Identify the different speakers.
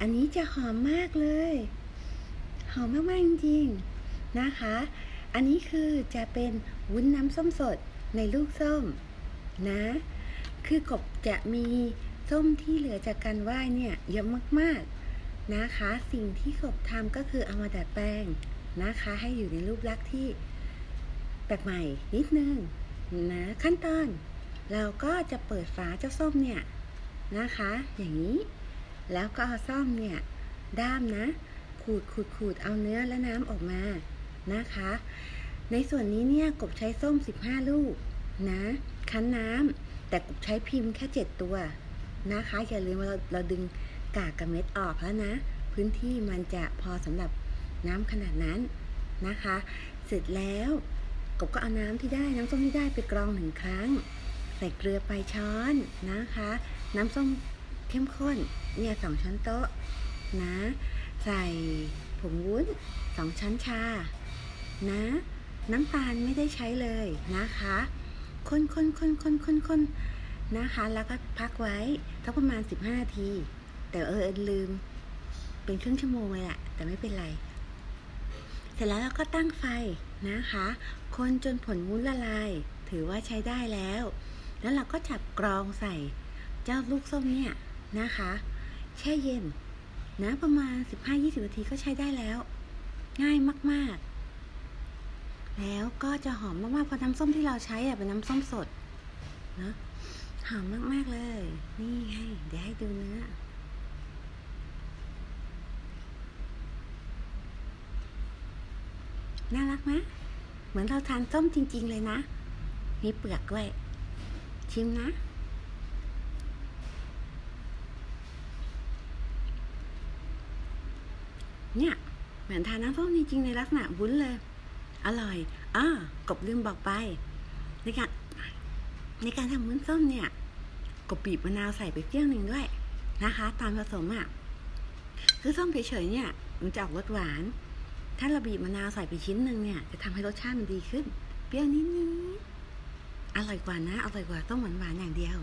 Speaker 1: อันนี้จะหอมมากเลย หอมมากๆจริงๆนะคะ อันนี้คือจะเป็นวุ้นน้ำส้มสดในลูกส้มนะ คือกบจะมีส้มที่เหลือจากการไหว้เนี่ยเยอะมากๆนะคะ สิ่งที่กบทำก็คือเอามาดัดแปลงนะคะ ให้อยู่ในรูปลักษณ์ที่แปลกใหม่นิดนึงนะขั้นตอนเราก็จะเปิดฝาเจ้าส้มเนี่ยนะคะ อย่างนี้ แล้วก็เอาส้อมเนี่ยด้ามนะ ขูดขูดขูดเอาเนื้อและน้ำออกมานะคะ ในส่วนนี้เนี่ยกบใช้ส้ม 15 ลูกนะคั้นน้ำแต่กบใช้พิมพ์แค่ 7 ตัวนะคะอย่าลืมว่าเราเราดึงกากกับเม็ดออกแล้วนะ พื้นที่มันจะพอสำหรับน้ำขนาดนั้นนะคะ เสร็จแล้วกบก็เอาน้ำที่ได้น้ำส้มที่ได้ไปกรองหนึ่งครั้ง ใส่เกลือไปช้อนนะคะ น้ำส้ม เข้มข้นเนี่ยสองช้อนโต๊ะนะ ใส่ผงวุ้นสองช้อนชา นะ น้ำตาลไม่ได้ใช้เลยนะคะคนคนคนคนคนคนนะคะ แล้วก็พักไว้สักประมาณ 15 นาที แต่เออลืม เป็นครึ่งชั่วโมงเลยอะแต่ไม่เป็นไร เสร็จแล้วเราก็ตั้งไฟนะคะ คนจนผลวุ้นละลาย ถือว่าใช้ได้แล้ว แล้วเราก็จับกรองใส่เจ้าลูกส้มเนี่ย นะคะ แช่เย็นนะประมาณ 15-20 นาทีก็ใช้ได้แล้ว ง่ายมากๆ แล้วก็จะหอมมากๆเพราะน้ำส้มที่เราใช้อะเป็นน้ำส้มสดนะหอมมากๆเลย นี่ไงเดี๋ยวให้ดูเนื้อน่ารักไหมเหมือนเราทานส้มจริง ๆ เลยนะ มีเปลือกด้วย ชิมนะ เนี่ยเหมือนทานน้ำส้มจริงๆในลักษณะวุ้นเลย อร่อยอ่ากบลืมบอกไป ในการในการทำวุ้นส้มเนี่ย กบบีบมะนาวใส่ไปเปรี้ยวหนึ่งด้วยนะคะตามผสมอะคือส้มเฉยๆเนี่ยมันจะออกรสหวาน ถ้าเราบีบมะนาวใส่ไปชิ้นหนึ่งเนี่ย จะทำให้รสชาติมันดีขึ้น เปรี้ยวนิดๆอร่อยกว่านะ อร่อยกว่าต้มหวานๆอย่างเดียว